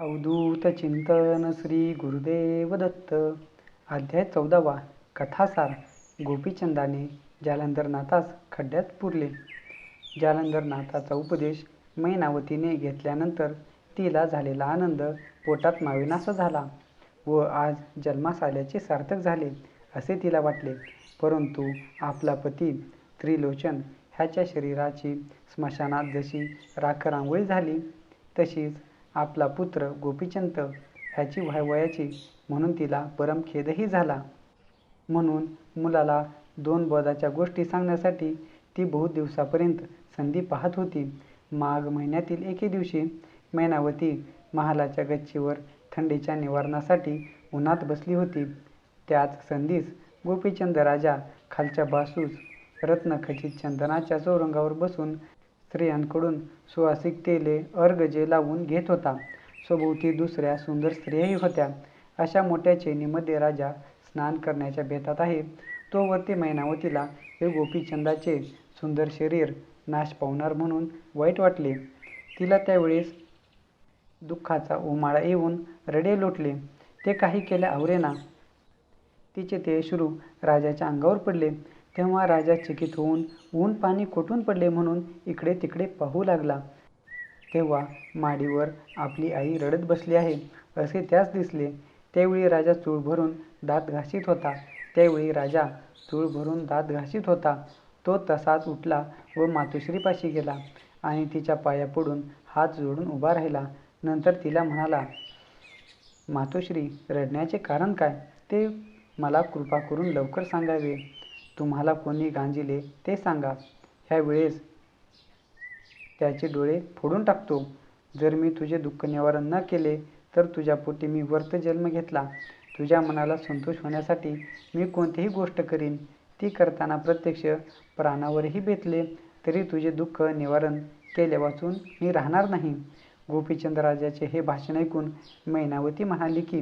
अवधूत चिंतन श्री गुरुदेव दत्त. अध्याय चौदावा. कथासार. गोपीचंदाने जालंधरनाथास खड्ड्यात पुरले. जालंधरनाथाचा उपदेश मैनावतीने घेतल्यानंतर तिला झालेला आनंद पोटात माविनासा झाला व आज जन्मास आल्याचे सार्थक झाले असे तिला वाटले. परंतु आपला पती त्रिलोचन ह्याच्या शरीराची स्मशानात जशी राखरांगोळी झाली तशीच आपला पुत्र गोपीचंद ह्याची व्हावयाची म्हणून तिला परमखेदही झाला. म्हणून मुलाला दोन बोधाच्या गोष्टी सांगण्यासाठी ती बहुत दिवसापर्यंत संधी पाहत होती. माघ महिन्यातील एके दिवशी मैनावती महालाच्या गच्चीवर थंडीच्या निवारणासाठी उन्हात बसली होती. त्याच संधीस गोपीचंद राजा खालच्या बासूस रत्नखचित चंदनाच्या चौरंगावर बसून स्त्रियांकडून सुवासिक तेले अर्गजे लावून घेत होता. सभोवती दुसऱ्या सुंदर स्त्रियाही होत्या. अशा मोठ्या चैनीमध्ये राजा स्नान करण्याच्या बेतात आहे. तोवरती मैनावतीला हे गोपीचंदाचे सुंदर शरीर नाश पावणार म्हणून वाईट वाटले. तिला त्यावेळेस दुःखाचा उमाळा येऊन रडे लोटले. ते काही केल्या आवरेना. तिचे ते अश्रू राजाच्या अंगावर पडले. तेव्हा राजा चकित होऊन ऊन पाणी कोठून पडले म्हणून इकडे तिकडे पाहू लागला. तेव्हा माडीवर आपली आई रडत बसली आहे. असे त्यास दिसले. त्यावेळी राजा चूळ भरून दात घासीत होता. त्यावेळी राजा चूळ भरून दात घासीत होता. तो तसाच उठला व मातोश्रीपाशी गेला आणि तिच्या पाया पडून हात जोडून उभा राहिला. नंतर तिला म्हणाला मातोश्री रडण्याचे कारण काय? ते मला कृपा करून लवकर सांगावे. तुम्हाला कोणी गांजिले ते सांगा. ह्या वेळेस त्याचे डोळे फोडून टाकतो. जर मी तुझे दुःख निवारण न केले तर तुझ्या पोटी मी वर्त जन्म घेतला. तुझ्या मनाला संतोष होण्यासाठी मी कोणतीही गोष्ट करीन. ती करताना प्रत्यक्ष प्राणावरही बेतले तरी तुझे दुःख निवारण केले वाचून मी राहणार नाही. गोपीचंद राजाचे हे भाषण ऐकून मैनावती म्हणाली की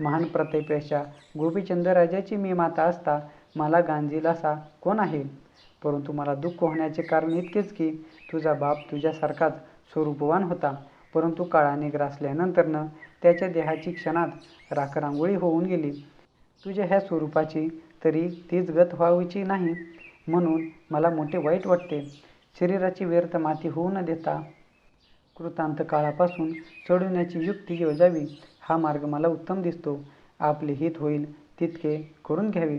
महान प्रतापेशा गोपीचंद राजाची मी माता असता मला गांजीलासा कोण आहे? परंतु मला दुःख होण्याचे कारण इतकेच की तुझा बाप तुझ्यासारखाच स्वरूपवान होता. परंतु काळाने ग्रासल्यानंतरनं त्याच्या देहाची क्षणात राखरांगोळी होऊन गेली. तुझ्या ह्या स्वरूपाची तरी तीच गत व्हावीची नाही म्हणून मला मोठे वाईट वाटते. शरीराची व्यर्थ माती होऊ न देता कृतांत काळापासून चढवण्याची युक्ती योजावी हा मार्ग मला उत्तम दिसतो. आपले हित होईल तितके करून घ्यावे.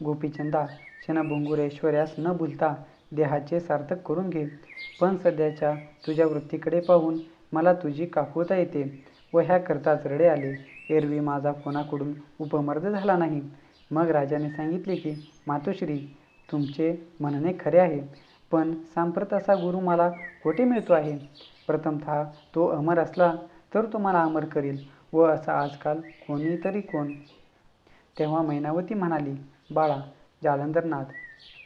गोपीचंदा क्षणभंगुरेश्वर्यास न भूलता देहाचे सार्थक करून घे पण सध्याच्या तुझ्या वृत्तीकडे पाहून मला तुझी काकुळता येते व ह्याकरताच रडे आले. एरवी माझा कोणाकडून उपमर्द झाला नाही. मग राजाने सांगितले की मातोश्री तुमचे म्हणणे खरे आहे पण सांप्रत असा गुरु मला कोठे मिळतो आहे. प्रथमतः तो अमर असला तर तो मला अमर करील व असा आजकाल कोणीतरी कोण. तेव्हा मैनावती म्हणाली बाळा जालंधरनाथ.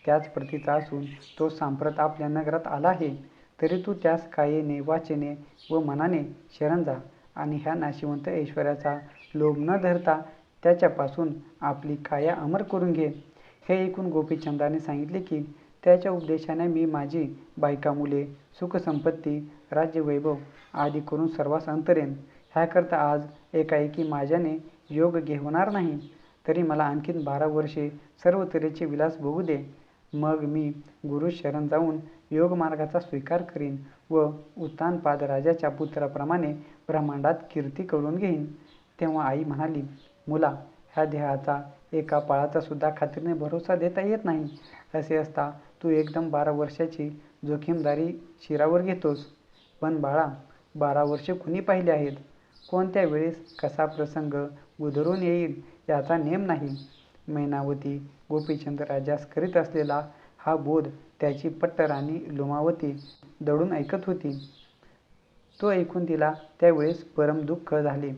त्याच प्रतीचा असून तो सांप्रत आपल्या नगरात आला आहे. तरी तू त्यास कायेने वाचेने व मनाने शरण जा आणि ह्या नाशिवंत ऐश्वर्याचा लोभ न धरता त्याच्यापासून आपली काया अमर करून घे. हे ऐकून गोपीचंदाने सांगितले की त्याच्या उपदेशाने मी माझी बायका मुले सुखसंपत्ती राज्यवैभव आदी करून सर्वांस अंतरेन. ह्याकरता आज एकाएकी माझ्याने योग घेवणार नाही. तरी मला आणखीन बारा वर्षे सर्व तऱ्हेचे विलास भोगू दे. मग मी गुरु शरण जाऊन योगमार्गाचा स्वीकार करीन व उत्तानपाद राजाच्या पुत्राप्रमाणे ब्रह्मांडात कीर्ती करून घेईन. तेव्हा आई म्हणाली मुला ह्या देहाचा एका पाळाचा सुद्धा खात्रीने भरोसा देता येत नाही. असे असता तू एकदम बारा वर्षाची जोखीमदारी शिरावर घेतोस. पण बाळा बारा वर्षे कुणी पाहिले आहेत? कोणत्या वेळेस कसा प्रसंग उधरून येईल? याचा नेम नाही. मैनावती गोपीचंद राजास करीत असलेला हा बोध त्याची पट्टराणी लोमावती दडून ऐकत होती. तो ऐकून तिला त्यावेळेस परम दुःख झाले.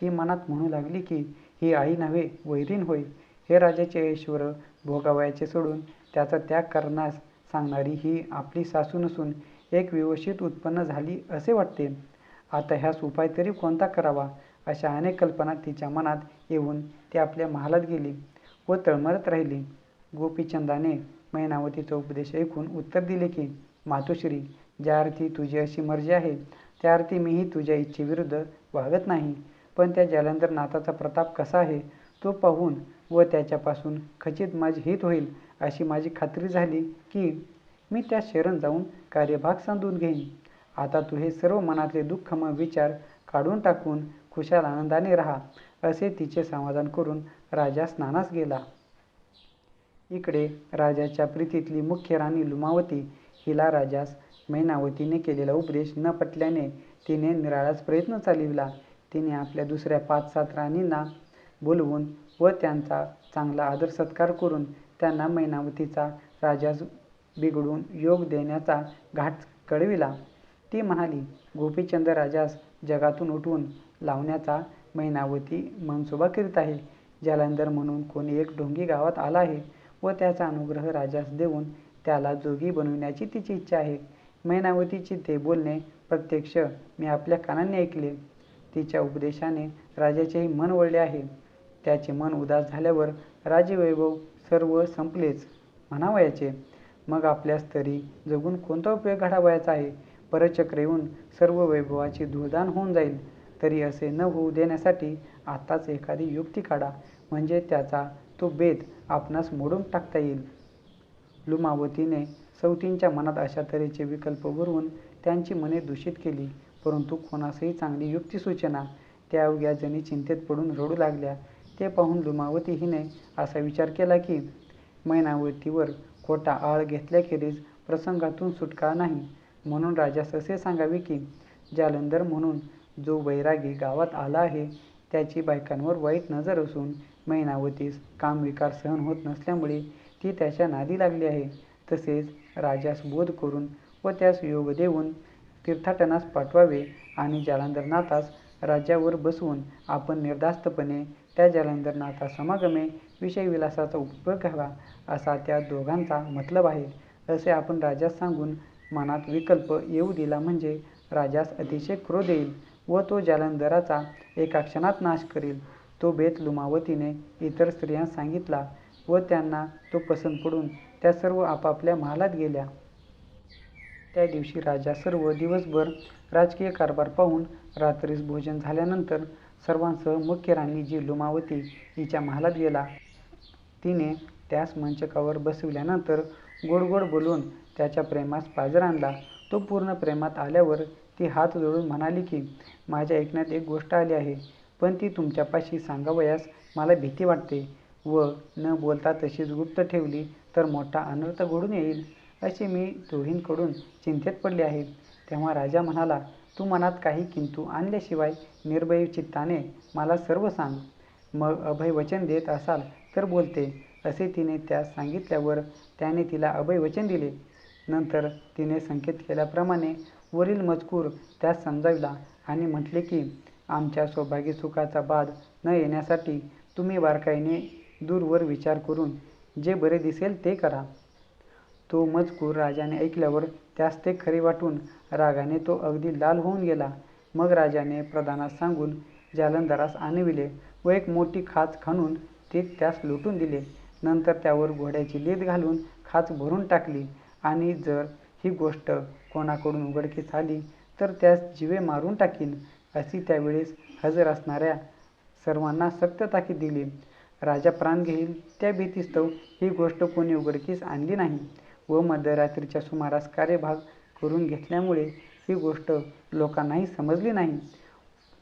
ती मनात म्हणू लागली की ही आई नव्हे वैरीण होय. हे राजाचे ऐश्वर भोगावयाचे सोडून त्याचा त्याग करण्यास सांगणारी ही आपली सासू नसून एक व्यवस्थित उत्पन्न झाली असे वाटते. आता ह्यास उपाय तरी कोणता करावा? अशा अनेक कल्पना तिच्या मनात येऊन ती आपल्या महालात गेली व तळमळत राहिली. गोपीचंदाने मैनावतीचा उपदेश ऐकून उत्तर दिले की मातोश्री ज्या अर्थी तुझी अशी मर्जी आहे त्या अर्थी मीही तुझ्या इच्छेविरुद्ध वागत नाही. पण त्या जालंधर नाथाचा प्रताप कसा आहे तो पाहून व त्याच्यापासून खचित माझे हित होईल अशी माझी खात्री झाली की मी त्या शरण जाऊन कार्यभाग सांधून घेईन. आता तू हे सर्व मनातले दुःखमय विचार काढून टाकून खुशाल आनंदाने राहा असे तिचे समाधान करून राजा स्नानास गेला. इकडे राजाच्या प्रीतीतली मुख्य राणी लुमावती हिला राजास मैनावतीने केलेला उपदेश न पटल्याने तिने निराळाच प्रयत्न चालविला. तिने आपल्या दुसऱ्या पाच सात राणींना बोलवून व त्यांचा चांगला आदर सत्कार करून त्यांना मैनावतीचा राजास बिघडून योग देण्याचा घाट कळविला. ती म्हणाली गोपीचंद राजास जगातून उठवून लावण्याचा मैनावती मनसुबा करीत आहे. जालंधर म्हणून कोणी एक ढोंगी गावात आला आहे व त्याचा अनुग्रह राजास देऊन त्याला जोगी बनविण्याची तिची इच्छा आहे. मैनावतीची ते बोलणे प्रत्यक्ष मी आपल्या कानांनी ऐकले. तिच्या उपदेशाने राजाचेही मन वळले आहे. त्याचे मन उदास झाल्यावर राजवैभव सर्व संपलेच म्हणावयाचे. मग आपल्यास तरी जगून कोणता उपयोग घडावयाचा आहे? परचक्र येऊन सर्व वैभवाची धुळदान होऊन जाईल. तरी असे न होऊ देण्यासाठी आत्ताच एखादी युक्ती काढा. म्हणजे त्याचा तो बेत आपणास मोडून टाकता येईल. लुमावतीने सवतींच्या मनात अशा तऱ्हेचे विकल्प भरवून त्यांची मने दूषित केली. परंतु कोणासही चांगली युक्ती सूचना त्या अवघ्या जणी चिंतेत पडून रडू लागल्या. ते पाहून लुमावती हिने असा विचार केला की मैनावतीवर खोटा आळ घेतल्याखेरीज प्रसंगातून सुटका नाही. म्हणून राजास असे सांगावे की जालंधर म्हणून जो वैरागी गावात आला आहे त्याची बायकांवर वाईट नजर असून मैनावतीस कामविकार सहन होत नसल्यामुळे ती त्याच्या नादी लागली आहे. तसेच राजास बोध करून व त्यास योग देऊन तीर्थाटनास पाठवावे आणि जालंधरनाथास राज्यावर बसवून आपण निर्धास्तपणे त्या जालंधरनाथा समागमे विषयविलासाचा उपयोग घ्यावा असा त्या दोघांचा मतलब आहे. असे आपण राजास सांगून मनात विकल्प येऊ दिला म्हणजे राजास अतिशय क्रोध येईल. व तो जालंधराचा एका क्षणात नाश करील. तो बेत लुमावतीने इतर स्त्रियांस सांगितला व त्यांना तो पसंत पडून त्या सर्व आपापल्या महालात गेल्या. त्या दिवशी राजा सर्व दिवसभर राजकीय कारभार पाहून रात्रीस भोजन झाल्यानंतर सर्वांसह मुख्य राणी जी लुमावती हिच्या महालात गेला. तिने त्यास मंचकावर बसविल्यानंतर गोड गोड बोलून त्याच्या प्रेमास पाजर आणला. तो पूर्ण प्रेमात आल्यावर ती हात जोडून म्हणाली की माझ्या ऐकण्यात एक गोष्ट आली आहे. पण ती तुमच्यापाशी सांगावयास मला भीती वाटते व न बोलता तशीच गुप्त ठेवली तर मोठा अनर्थ घडून येईल. असे मी दोहींकडून चिंतेत पडले आहे. तेव्हा राजा म्हणाला तू मनात काही किंतू आणल्याशिवाय निर्भय चित्ताने मला सर्व सांग. मग अभय वचन देत असाल तर बोलते. असे तिने त्यास सांगितल्यावर त्याने तिला अभय वचन दिले. नंतर तिने संकेत केल्याप्रमाणे वरील मजकूर त्यास समजाविला आणि म्हटले की आमच्या सौभाग्य सुखाचा बाद न येण्यासाठी तुम्ही बारकाईने दूरवर विचार करून जे बरे दिसेल ते करा. तो मजकूर राजाने ऐकल्यावर त्यास ते खरे वाटून रागाने तो अगदी लाल होऊन गेला. मग राजाने प्रधानास सांगून जालंधरास आणविले व एक मोठी खाच खणून ते त्यास लुटून दिले. नंतर त्यावर घोड्याची लीद घालून खाच भरून टाकली आणि जर ही गोष्ट कोणाकडून उघडकीस आली तर त्यास जिवे मारून टाकीन. अशी त्यावेळेस हजर असणाऱ्या सर्वांना सक्त ताकीद दिली. राजा प्राण घेईल. त्या भीतीस्तव ही गोष्ट कोणी उघडकीस आणली नाही व मध्यरात्रीच्या सुमारास कार्यभाग करून घेतल्यामुळे ही गोष्ट लोकांनाही समजली नाही.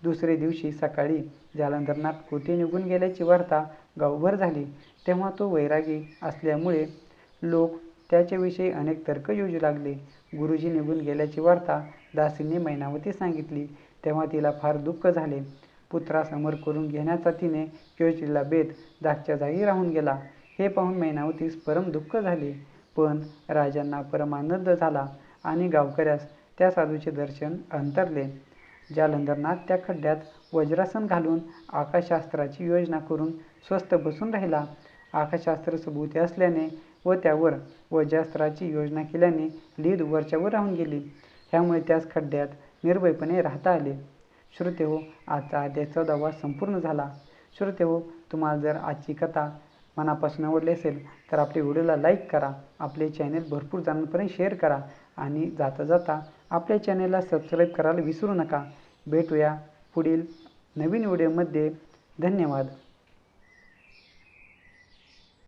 दुसरे दिवशी सकाळी जालंधरनाथ कोठे निघून गेल्याची वार्ता गावभर झाली. तेव्हा तो वैरागी असल्यामुळे लोक त्याच्याविषयी अनेक तर्क योजू लागले. गुरुजी निघून गेल्याची वार्ता दासींनी मैनावती सांगितली. तेव्हा तिला फार दुःख झाले. पुत्रासमोर करून घेण्याचा तिने योजलेला बेत जागच्या जागी राहून गेला. हे पाहून मैनावतीस परम दुःख झाले. पण राजांना परमानंद झाला आणि गावकऱ्यास त्या साधूचे दर्शन अंतरले. जालंधरनाथ त्या खड्ड्यात वज्रासन घालून आकाशशास्त्राची योजना करून स्वस्थ बसून राहिला. आकाशशास्त्र सबूते असल्याने व त्यावर वज्रास्त्राची योजना केल्याने लीद वरच्यावर राहून गेली. ह्यामुळे त्यास खड्ड्यात निर्भयपणे राहता आले. श्रोते हो आजचा अध्याय चौदावा संपूर्ण झाला. श्रोते हो तुम्हाला जर आजची कथा मनापासून आवडली असेल तर आपल्या व्हिडिओला लाईक करा आपले चॅनेल भरपूर जणांपर्यंत शेअर करा आणि जाता जाता आपल्या चॅनेलला सबस्क्राईब करायला विसरू नका. भेटूया पुढील नवीन व्हिडिओमध्ये. धन्यवाद.